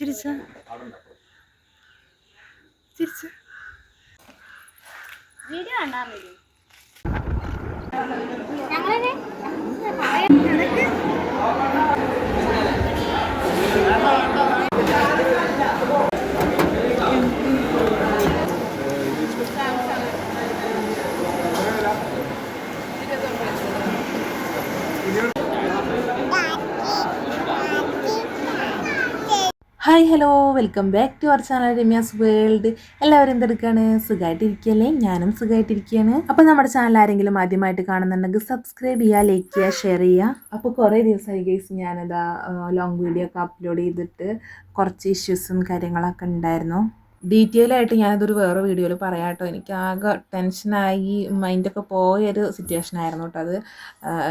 ചിരിച്ച ചിരിച്ച വീഡിയോ കണ്ടാ മതി ഞങ്ങളെ hi hello. Welcome back to our channel Ramya's world. എല്ലാവരും എന്തെടുക്കാണ് സുഖമായിട്ടിരിക്കുകയല്ലേ ഞാനും സുഖമായിട്ടിരിക്കുകയാണ് അപ്പോൾ നമ്മുടെ ചാനൽ ആരെങ്കിലും ആദ്യമായിട്ട് കാണുന്നുണ്ടെങ്കിൽ സബ്സ്ക്രൈബ് ചെയ്യുക ലൈക്ക് ചെയ്യുക ഷെയർ ചെയ്യുക. അപ്പോൾ കുറേ ദിവസമായി ഗൈസ് ഞാനിതാ ലോങ് വീഡിയോ ഒക്കെ അപ്ലോഡ് ചെയ്തിട്ട് കുറച്ച് ഇഷ്യൂസും കാര്യങ്ങളൊക്കെ ഉണ്ടായിരുന്നു. ഡീറ്റെയിൽ ആയിട്ട് ഞാനതൊരു വേറെ വീഡിയോയിൽ പറയാം കേട്ടോ എനിക്ക് ആകെ ടെൻഷനായി മൈൻഡൊക്കെ പോയൊരു സിറ്റുവേഷൻ ആയിരുന്നു കേട്ടോ അത്.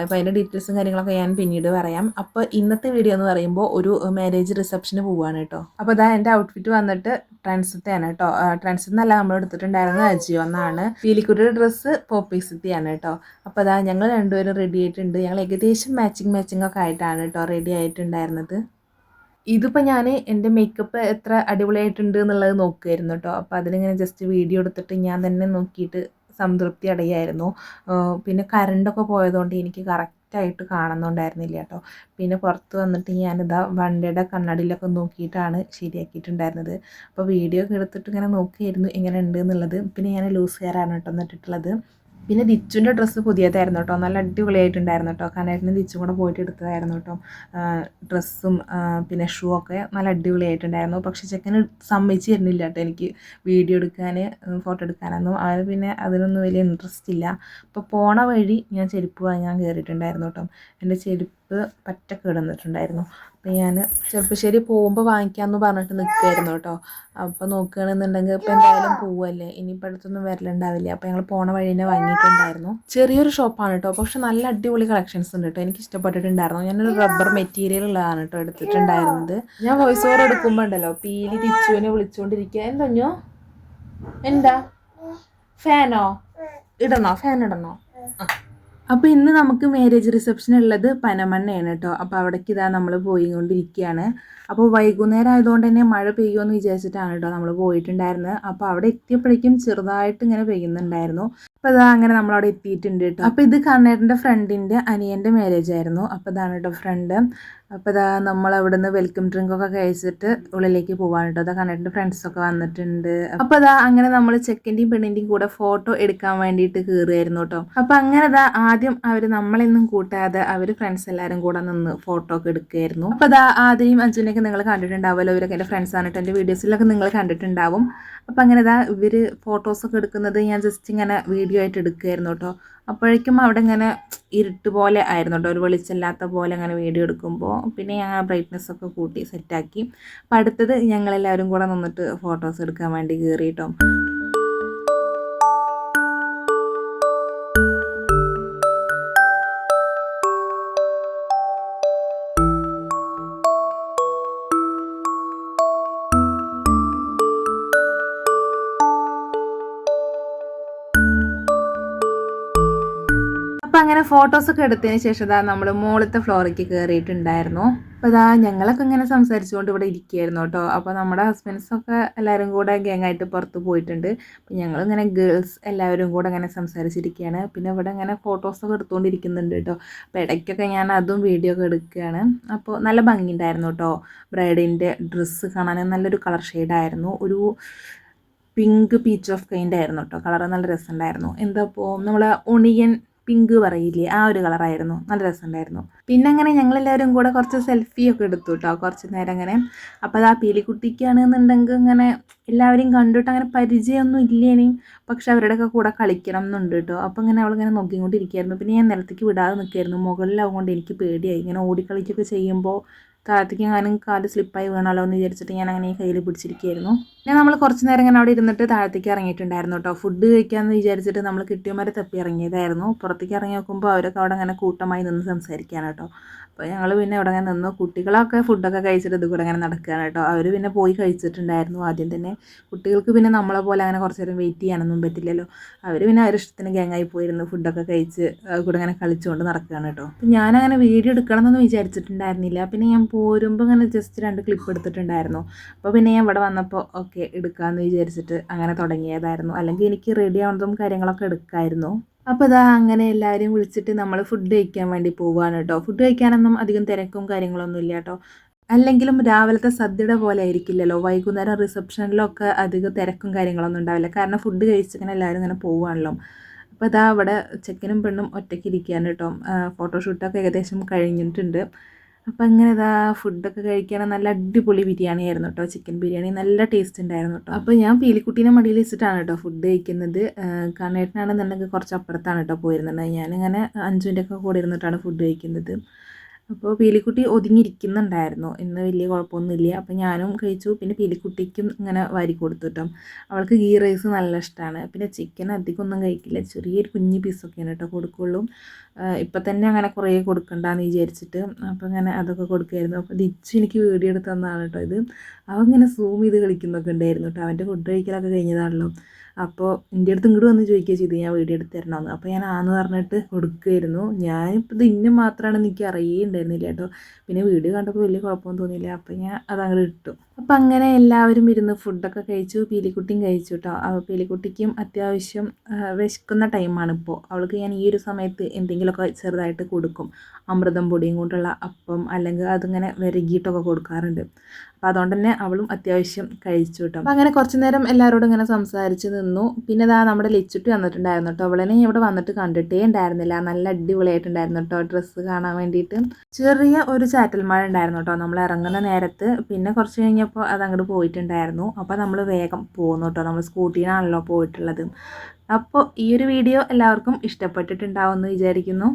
അപ്പോൾ അതിന്റെ ഡീറ്റെയിൽസും കാര്യങ്ങളൊക്കെ ഞാൻ പിന്നീട് പറയാം. അപ്പോൾ ഇന്നത്തെ വീഡിയോ എന്ന് പറയുമ്പോൾ ഒരു മാരേജ് റിസപ്ഷന് പോവുകയാണ് കേട്ടോ അപ്പോൾ അതാ എന്റെ ഔട്ട്ഫിറ്റ് വന്നിട്ട് ട്രാൻസിത്തെയാണ് കേട്ടോ ട്രാൻസിത്തെന്നല്ല നമ്മൾ എടുത്തിട്ടുണ്ടായിരുന്നത് അജിയോ എന്നാണ്. പീലിക്കുട്ടിയുടെ ഡ്രസ്സ് പോപ്പീസിത്തിയാണ് കേട്ടോ അപ്പോൾ അതാ ഞങ്ങൾ രണ്ടുപേരും റെഡി ആയിട്ടുണ്ട്. ഞങ്ങൾ ഏകദേശം മാച്ചിങ് മാച്ചിങ് ഒക്കെ ആയിട്ടാണ് കേട്ടോ റെഡി ആയിട്ടുണ്ടായിരുന്നത്. ഇതിപ്പോൾ ഞാൻ എന്റെ മേക്കപ്പ് എത്ര അടിപൊളിയായിട്ടുണ്ട് എന്നുള്ളത് നോക്കുമായിരുന്നു കേട്ടോ അപ്പോൾ അതിലിങ്ങനെ ജസ്റ്റ് വീഡിയോ എടുത്തിട്ട് ഞാൻ തന്നെ നോക്കിയിട്ട് സംതൃപ്തി അടയായിരുന്നു. പിന്നെ കറണ്ടൊക്കെ പോയതുകൊണ്ട് എനിക്ക് കറക്റ്റായിട്ട് കാണുന്നുണ്ടായിരുന്നില്ല കേട്ടോ പിന്നെ പുറത്ത് വന്നിട്ട് ഞാനിതാ വണ്ടിയുടെ കണ്ണാടിയിലൊക്കെ നോക്കിയിട്ടാണ് ശരിയാക്കിയിട്ടുണ്ടായിരുന്നത്. അപ്പോൾ വീഡിയോ ഒക്കെ എടുത്തിട്ട് ഇങ്ങനെ നോക്കിയായിരുന്നു എങ്ങനെ ഉണ്ട് എന്നുള്ളത് പിന്നെ ഞാൻ ലൂസ് ഹെയറാണ് കേട്ടോ എന്നിട്ടിട്ടുള്ളത് പിന്നെ ദിച്ചുവിന്റെ ഡ്രസ്സ് പുതിയതായിരുന്നു കേട്ടോ. നല്ല അടിപൊളിയായിട്ടുണ്ടായിരുന്നു കേട്ടോ. കാരണം ദിച്ചും കൂടെ പോയിട്ട് എടുത്തതായിരുന്നു കേട്ടോ. ഡ്രസ്സും പിന്നെ ഷൂ ഒക്കെ നല്ല അടിപൊളിയായിട്ടുണ്ടായിരുന്നു. പക്ഷെ ചെക്കന് സമ്മതിച്ച് തരുന്നില്ല കേട്ടോ എനിക്ക് വീഡിയോ എടുക്കാൻ ഫോട്ടോ എടുക്കാനൊന്നും. അവന് പിന്നെ അതിനൊന്നും വലിയ ഇൻട്രസ്റ്റ് ഇല്ല. അപ്പോൾ പോണ വഴി ഞാൻ ചെരുപ്പ് വാങ്ങാൻ കയറിയിട്ടുണ്ടായിരുന്നു കേട്ടോ. എന്റെ ചെരുപ്പ് പറ്റ കിടന്നിട്ടുണ്ടായിരുന്നു. അപ്പോൾ ഞാൻ ചെറുപ്പശ്ശേരി പോകുമ്പോൾ വാങ്ങിക്കാമെന്ന് പറഞ്ഞിട്ട് നിൽക്കുമായിരുന്നു കേട്ടോ. അപ്പോൾ നോക്കുകയാണെന്നുണ്ടെങ്കിൽ ഇപ്പോൾ എന്തായാലും പോവല്ലേ? ഇനിയിപ്പോൾ അടുത്തൊന്നും വരലുണ്ടാവില്ല. അപ്പോൾ ഞങ്ങൾ പോണ വഴി തന്നെ വാങ്ങിയിട്ടുണ്ടായിരുന്നു. ചെറിയൊരു ഷോപ്പാണ് കേട്ടോ. പക്ഷെ നല്ല അടിപൊളി കളക്ഷൻസ് ഉണ്ട് കേട്ടോ. എനിക്ക് ഇഷ്ടപ്പെട്ടിട്ടുണ്ടായിരുന്നു. ഞാനൊരു റബ്ബർ മെറ്റീരിയൽ ഉള്ളതാണ് കേട്ടോ എടുത്തിട്ടുണ്ടായിരുന്നത്. ഞാൻ വോയിസ് ഓവർ എടുക്കുമ്പോൾ ഉണ്ടല്ലോ പീലി തിച്ചുവിനെ വിളിച്ചുകൊണ്ടിരിക്കുക എന്തോ എന്താ? ഫാനോ? ഇടണോ? ഫാൻ ഇടണോ? ആ. അപ്പോൾ ഇന്ന് നമുക്ക് മാരേജ് റിസപ്ഷൻ ഉള്ളത് പനമണ്ണയാണ് കേട്ടോ അപ്പോൾ അവിടേക്ക് ഇതാ നമ്മൾ പോയിക്കൊണ്ടിരിക്കുകയാണ്. അപ്പോൾ വൈകുന്നേരം ആയതുകൊണ്ട് തന്നെ മഴ പെയ്യുമെന്ന് വിചാരിച്ചിട്ടാണ് കേട്ടോ നമ്മൾ പോയിട്ടുണ്ടായിരുന്നത്. അപ്പോൾ അവിടെ എത്തിയപ്പോഴേക്കും ചെറുതായിട്ട് ഇങ്ങനെ പെയ്യുന്നുണ്ടായിരുന്നു. അപ്പോൾ അതാ അങ്ങനെ നമ്മളവിടെ എത്തിയിട്ടുണ്ട് കേട്ടോ അപ്പോൾ ഇത് കണ്ണേറിന്റെ ഫ്രണ്ടിന്റെ അനിയന്റെ മാരേജ് ആയിരുന്നു. അപ്പോൾ ഇതാണ് കേട്ടോ ഫ്രണ്ട് അപ്പോൾ ഇതാ നമ്മൾ അവിടെ നിന്ന് വെൽക്കം ഡ്രിങ്കൊക്കെ കഴിച്ചിട്ട് ഉള്ളിലേക്ക് പോകാൻ കേട്ടോ അതൊക്കെ കണ്ടിട്ട് ഫ്രണ്ട്സൊക്കെ വന്നിട്ടുണ്ട്. അപ്പോൾ അതാ അങ്ങനെ നമ്മൾ ചെക്കന്റെയും പെണ്ണിന്റെയും കൂടെ ഫോട്ടോ എടുക്കാൻ വേണ്ടിയിട്ട് കയറുമായിരുന്നു കേട്ടോ അപ്പോൾ അങ്ങനെ അതാ ആദ്യം അവർ നമ്മളെന്നും കൂട്ടാതെ അവർ ഫ്രണ്ട്സ് എല്ലാവരും കൂടെ നിന്ന് ഫോട്ടോ ഒക്കെ എടുക്കുകയായിരുന്നു അപ്പോൾ അതാ ആദ്യം അഞ്ജുനെയൊക്കെ നിങ്ങൾ കണ്ടിട്ടുണ്ടാവുമല്ലോ ഇവരൊക്കെ എന്റെ ഫ്രണ്ട്സ് ആണ് എന്റെ വീഡിയോസിലൊക്കെ നിങ്ങൾ കണ്ടിട്ടുണ്ടാവും. അപ്പോൾ അങ്ങനെ ഇതാ ഇവർ ഫോട്ടോസൊക്കെ എടുക്കുന്നത് ഞാൻ ജസ്റ്റ് ഇങ്ങനെ വീഡിയോ ആയിട്ട് എടുക്കുകയായിരുന്നു കേട്ടോ അപ്പോഴേക്കും അവിടെ ഇങ്ങനെ ഇരുട്ട് പോലെ ആയിരുന്നു കേട്ടോ ഒരു വെളിച്ചമില്ലാത്ത പോലെ അങ്ങനെ വീഡിയോ എടുക്കുമ്പോൾ പിന്നെ ഞാൻ ബ്രൈറ്റ്നെസ് ഒക്കെ കൂട്ടി സെറ്റാക്കി അപ്പം അടുത്തത് ഞങ്ങളെല്ലാവരും കൂടെ നിന്നിട്ട് ഫോട്ടോസ് എടുക്കാൻ വേണ്ടി കയറി അങ്ങനെ ഫോട്ടോസൊക്കെ എടുത്തതിന് ശേഷം ഇതാ നമ്മൾ മുകളിലത്തെ ഫ്ലോറിലേക്ക് കയറിയിട്ടുണ്ടായിരുന്നു അപ്പോൾ ഇതാ ഞങ്ങളൊക്കെ ഇങ്ങനെ സംസാരിച്ചുകൊണ്ട് ഇവിടെ ഇരിക്കുകയായിരുന്നു കേട്ടോ. അപ്പോൾ നമ്മുടെ ഹസ്ബൻഡ്സൊക്കെ എല്ലാവരും കൂടെ ഗ്യാങ്ങായിട്ട് പുറത്ത് പോയിട്ടുണ്ട്. അപ്പോൾ ഞങ്ങളിങ്ങനെ ഗേൾസ് എല്ലാവരും കൂടെ അങ്ങനെ സംസാരിച്ചിരിക്കുകയാണ്. പിന്നെ ഇവിടെ ഇങ്ങനെ ഫോട്ടോസൊക്കെ എടുത്തുകൊണ്ടിരിക്കുന്നുണ്ട് കേട്ടോ. അപ്പോൾ ഇടയ്ക്കൊക്കെ ഞാൻ അതും വീഡിയോ ഒക്കെ എടുക്കുകയാണ്. അപ്പോൾ നല്ല ഭംഗിയുണ്ടായിരുന്നു കേട്ടോ. ബ്രൈഡിന്റെ ഡ്രസ്സ് കാണാൻ നല്ലൊരു കളർ ഷെയ്ഡായിരുന്നു ഒരു പിങ്ക് പീച്ച് ഓഫ് കൈൻഡ് ആയിരുന്നു കേട്ടോ. കളർ നല്ല രസമുണ്ടായിരുന്നു. എന്താ ഇപ്പോൾ നമ്മൾ ഒണിയൻ പിങ്ക് പറയില്ലേ? ആ ഒരു കളറായിരുന്നു. നല്ല രസമുണ്ടായിരുന്നു. പിന്നെ അങ്ങനെ ഞങ്ങളെല്ലാവരും കൂടെ കുറച്ച് സെൽഫി ഒക്കെ എടുത്തു കേട്ടോ കുറച്ച് നേരം അങ്ങനെ അപ്പോൾ അത് ആ പീലിക്കുട്ടിക്കാണെന്നുണ്ടെങ്കിൽ ഇങ്ങനെ എല്ലാവരെയും കണ്ടിട്ട് അങ്ങനെ പരിചയമൊന്നും ഇല്ലേനി. പക്ഷെ അവരുടെയൊക്കെ കൂടെ കളിക്കണം എന്നുണ്ട് കേട്ടോ അപ്പോൾ ഇങ്ങനെ അവളിങ്ങനെ നോക്കിക്കൊണ്ടിരിക്കുകയായിരുന്നു. പിന്നെ ഞാൻ നിലത്തേക്ക് വിടാതെ നിൽക്കുകയായിരുന്നു. മുകളിലാവുകൊണ്ട് എനിക്ക് പേടിയായി. ഇങ്ങനെ ഓടിക്കളിക്കൊക്കെ ചെയ്യുമ്പോൾ താഴത്തേക്ക് ഞാനും കാൽ സ്ലിപ്പായി വീണാലോ എന്ന് വിചാരിച്ചിട്ട് ഞാൻ അങ്ങനെ കയ്യിൽ പിടിച്ചിരിക്കുകയായിരുന്നു. ഞാൻ നമ്മൾ കുറച്ച് നേരം ഇങ്ങനെ അവിടെ ഇരുന്നിട്ട് താഴത്തേക്ക് ഇറങ്ങിയിട്ടുണ്ടായിരുന്നു കേട്ടോ. ഫുഡ് കഴിക്കാമെന്ന് വിചാരിച്ചിട്ട് നമ്മൾ കിട്ടിയമാരെ തപ്പി ഇറങ്ങിയതായിരുന്നു. പുറത്തേക്ക് ഇറങ്ങി നോക്കുമ്പോൾ അവരൊക്കെ അവിടെ അങ്ങനെ കൂട്ടമായി നിന്ന് സംസാരിക്കുകയാണ് കേട്ടോ. അപ്പോൾ ഞങ്ങൾ പിന്നെ അവിടെ അങ്ങനെ നിന്നു കുട്ടികളൊക്കെ ഫുഡൊക്കെ കഴിച്ചിട്ട് ഇത് കൂടെ അങ്ങനെ നടക്കുകയാണ് കേട്ടോ. അവർ പിന്നെ പോയി കഴിച്ചിട്ടുണ്ടായിരുന്നു ആദ്യം തന്നെ. കുട്ടികൾക്ക് പിന്നെ നമ്മളെ പോലെ അങ്ങനെ കുറച്ച് നേരം വെയിറ്റ് ചെയ്യാനൊന്നും പറ്റില്ലല്ലോ. അവർ പിന്നെ അവരുടെ ഇഷ്ടത്തിന് ഗ്യാങ്ങായി പോയിരുന്നു. ഫുഡൊക്കെ കഴിച്ച് കൂടെ അങ്ങനെ കളിച്ചുകൊണ്ട് നടക്കുകയാണ് കേട്ടോ. അപ്പം ഞാനങ്ങനെ വീഡിയോ എടുക്കണം എന്നൊന്നും വിചാരിച്ചിട്ടുണ്ടായിരുന്നില്ല. പിന്നെ ഞാൻ പോരുമ്പോൾ ഇങ്ങനെ ജസ്റ്റ് രണ്ട് ക്ലിപ്പ് എടുത്തിട്ടുണ്ടായിരുന്നു. അപ്പോൾ പിന്നെ ഞാൻ ഇവിടെ വന്നപ്പോൾ ഓക്കെ എടുക്കാമെന്ന് വിചാരിച്ചിട്ട് അങ്ങനെ തുടങ്ങിയതായിരുന്നു. അല്ലെങ്കിൽ എനിക്ക് റെഡി ആവുന്നതും കാര്യങ്ങളൊക്കെ എടുക്കായിരുന്നു. അപ്പോൾ ഇതാ അങ്ങനെ എല്ലാവരും വിളിച്ചിട്ട് നമ്മൾ ഫുഡ് കഴിക്കാൻ വേണ്ടി പോവുകയാണ് കേട്ടോ ഫുഡ് കഴിക്കാനൊന്നും അധികം തിരക്കും കാര്യങ്ങളൊന്നും ഇല്ല കേട്ടോ അല്ലെങ്കിലും രാവിലത്തെ സദ്യയുടെ പോലെ ആയിരിക്കില്ലല്ലോ. വൈകുന്നേരം റിസപ്ഷനിലൊക്കെ അധികം തിരക്കും കാര്യങ്ങളൊന്നും ഉണ്ടാവില്ല. കാരണം ഫുഡ് കഴിച്ചിങ്ങനെ എല്ലാവരും ഇങ്ങനെ പോവുകയാണല്ലോ അപ്പോൾ അതാ അവിടെ ചെക്കനും പെണ്ണും ഒറ്റയ്ക്ക് ഇരിക്കുകയാണ് കേട്ടോ ഫോട്ടോഷൂട്ടൊക്കെ ഏകദേശം കഴിഞ്ഞിട്ടുണ്ട്. അപ്പോൾ അങ്ങനെ ഇതാ ഫുഡൊക്കെ കഴിക്കാൻ നല്ല അടിപൊളി ബിരിയാണി ആയിരുന്നു കേട്ടോ ചിക്കൻ ബിരിയാണി. നല്ല ടേസ്റ്റ് ഉണ്ടായിരുന്നു കേട്ടോ അപ്പോൾ ഞാൻ പീലിക്കുട്ടീനെ മടിയിൽ വെച്ചിട്ടാണ് കേട്ടോ ഫുഡ് കഴിക്കുന്നത്. കണ്ണേട്ടനാണെന്നുണ്ടെങ്കിൽ കുറച്ച് അപ്പുറത്താണ് കേട്ടോ പോയിരുന്നത്. ഞാനിങ്ങനെ അഞ്ചുവിന്റെ ഒക്കെ കൂടെ ഇരുന്നിട്ടാണ് ഫുഡ് കഴിക്കുന്നത്. അപ്പോൾ പീലിക്കുട്ടി ഒതുങ്ങിയിരിക്കുന്നുണ്ടായിരുന്നു. ഇന്ന് വലിയ കുഴപ്പമൊന്നുമില്ല. അപ്പോൾ ഞാനും കഴിച്ചു. പിന്നെ പീലിക്കുട്ടിക്കും ഇങ്ങനെ വാരി കൊടുത്തു കേട്ടോ അവൾക്ക് ഗീ റൈസ് നല്ല ഇഷ്ടമാണ് പിന്നെ ചിക്കൻ അധികം ഒന്നും കഴിക്കില്ല. ചെറിയൊരു കുഞ്ഞ് പീസൊക്കെയാണ് കേട്ടോ കൊടുക്കുള്ളൂ. ഇപ്പം തന്നെ അങ്ങനെ കുറേ കൊടുക്കണ്ടെന്ന് വിചാരിച്ചിട്ട് അപ്പോൾ ഇങ്ങനെ അതൊക്കെ കൊടുക്കുമായിരുന്നു അപ്പോൾ ദിച്ചു എനിക്ക് വീഡിയോ എടുത്ത് തന്നതാണ് കേട്ടോ ഇത്. അവൻ ഇങ്ങനെ സൂം ചെയ്ത് കളിക്കുന്നൊക്കെ ഉണ്ടായിരുന്നു കേട്ടോ. അവന്റെ ഫുഡ് കഴിക്കലൊക്കെ കഴിഞ്ഞതാണല്ലോ. അപ്പോൾ എന്റെ അടുത്ത് ഇങ്ങോട്ട് വന്ന് ചോദിക്കുക ചെയ്തു ഞാൻ വീഡിയോ എടുത്ത് തരണമെന്ന് അപ്പോൾ ഞാൻ ആന്ന് പറഞ്ഞിട്ട് കൊടുക്കുമായിരുന്നു ഞാനിപ്പോൾ ഇത് ഇന്ന മാത്രമാണെന്ന് എനിക്ക് അറിയുണ്ടായിരുന്നില്ല കേട്ടോ. പിന്നെ വീഡിയോ കണ്ടപ്പോൾ വലിയ കുഴപ്പമൊന്നും തോന്നിയില്ല. അപ്പോൾ ഞാൻ അതങ്ങോട്ട് ഇട്ടു. അപ്പം അങ്ങനെ എല്ലാവരും ഇരുന്ന് ഫുഡൊക്കെ കഴിച്ചു. പീലിക്കുട്ടിയും കഴിച്ചു കേട്ടോ പീലിക്കുട്ടിക്കും അത്യാവശ്യം വിശക്കുന്ന ടൈമാണ് ഇപ്പോൾ അവൾക്ക് ഞാൻ ഈ ഒരു സമയത്ത് എന്തെങ്കിലുമൊക്കെ ചെറുതായിട്ട് കൊടുക്കും. അമൃതം പൊടിയും കൊണ്ടുള്ള അപ്പം അല്ലെങ്കിൽ അതിങ്ങനെ വിരകിയിട്ടൊക്കെ കൊടുക്കാറുണ്ട്. അപ്പോൾ അതുകൊണ്ട് തന്നെ അവളും അത്യാവശ്യം കഴിച്ചു കേട്ടോ അപ്പോൾ അങ്ങനെ കുറച്ച് നേരം എല്ലാവരോടും ഇങ്ങനെ സംസാരിച്ച് നിന്നു. പിന്നെ ഇതാ നമ്മുടെ ലിച്ചുട്ടി വന്നിട്ടുണ്ടായിരുന്നു കേട്ടോ അവളെ ഇവിടെ വന്നിട്ട് കണ്ടിട്ടേ ഉണ്ടായിരുന്നില്ല. നല്ല അടിപൊളിയായിട്ടുണ്ടായിരുന്നു കേട്ടോ ഡ്രസ്സ് കാണാൻ വേണ്ടിയിട്ട്. ചെറിയ ഒരു ചാറ്റൽ മഴ ഉണ്ടായിരുന്നു കേട്ടോ നമ്മൾ ഇറങ്ങുന്ന നേരത്ത്. പിന്നെ കുറച്ച് കഴിഞ്ഞപ്പോൾ അത് അതങ്ങോട്ട് പോയിട്ടുണ്ടായിരുന്നു. അപ്പോൾ നമ്മൾ വേഗം പോകുന്നു കേട്ടോ നമ്മൾ സ്കൂട്ടിയിലാണല്ലോ പോയിട്ടുള്ളത്. അപ്പോൾ ഈ ഒരു വീഡിയോ എല്ലാവർക്കും ഇഷ്ടപ്പെട്ടിട്ടുണ്ടാവുമെന്ന് വിചാരിക്കുന്നു.